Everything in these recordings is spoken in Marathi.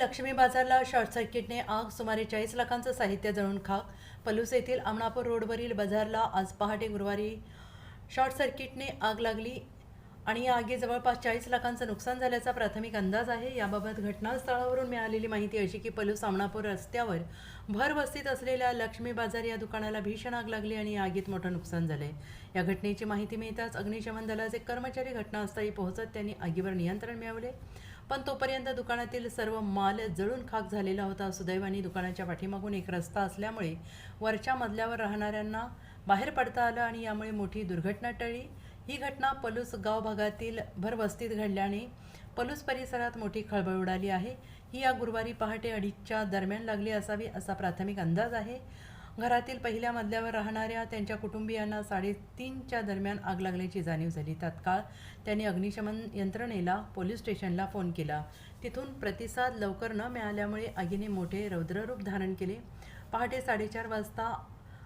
लक्ष्मी बाजारला शॉर्ट सर्किटने आग सुमारे चाळीस लाखांचं साहित्य जळून खाक. पलूस येथील अमणापूर रोडवरील बाजारला आज पहाटे गुरुवारी शॉर्ट सर्किटने आग लागली आणि या आगी जवळपास चाळीस लाखांचं नुकसान झाल्याचा प्राथमिक अंदाज आहे. याबाबत घटनास्थळावरून मिळालेली माहिती अशी की पलूस अमणापूर रस्त्यावर भर वस्तीत असलेल्या लक्ष्मी बाजार या दुकानाला भीषण आग लागली आणि या आगीत मोठं नुकसान झाले. या घटनेची माहिती मिळताच अग्निशमन दलाचे कर्मचारी घटनास्थळी पोहोचत त्यांनी आगीवर नियंत्रण मिळवले. पण तोपर्यंत दुकानातील सर्व माल जळून खाक झालेला होता सुदैवाने दुकानाच्या पाठीमागून एक रस्ता असल्यामुळे वरच्या मजल्यावर राहणाऱ्यांना बाहेर पडता आलं आणि यामुळे मोठी दुर्घटना टळली. ही घटना पलूस गाव भागातील भरवस्तीत घडल्याने पलूस परिसरात मोठी खळबळ उडाली आहे. ही या गुरुवारी पहाटे अडीचच्या दरम्यान लागली असावी असा प्राथमिक अंदाज आहे. घरातील पहिल्या मजल्यावर राहणाऱ्या त्यांच्या कुटुंबियांना साडेतीनच्या दरम्यान आग लागल्याची जाणीव झाली. तात्काळ त्यांनी अग्निशमन यंत्रणेला पोलीस स्टेशनला फोन केला. तिथून प्रतिसाद लवकर न मिळाल्यामुळे आगीने मोठे रौद्ररूप धारण केले. पहाटे साडेचार वाजता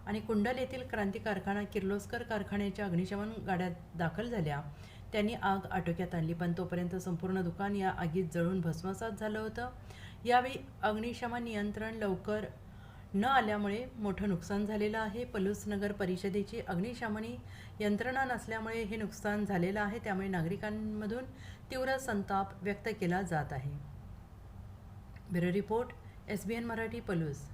आणि कुंडल येथील क्रांती कारखाना किर्लोस्कर कारखान्याच्या अग्निशमन गाड्या दाखल झाल्या. त्यांनी आग आटोक्यात आणली पण तोपर्यंत संपूर्ण दुकान या आगीत जळून भस्मसात झालं होतं. यावेळी अग्निशमन नियंत्रण लवकर न आल्यामुळे मोठं नुकसान झालेलं आहे. पलूस नगर परिषदेची अग्निशमनी यंत्रणा नसल्यामुळे हे नुकसान झालेलं आहे. त्यामुळे नागरिकांमधून तीव्र संताप व्यक्त केला जात आहे. Bureau report S B N Marathi Palus.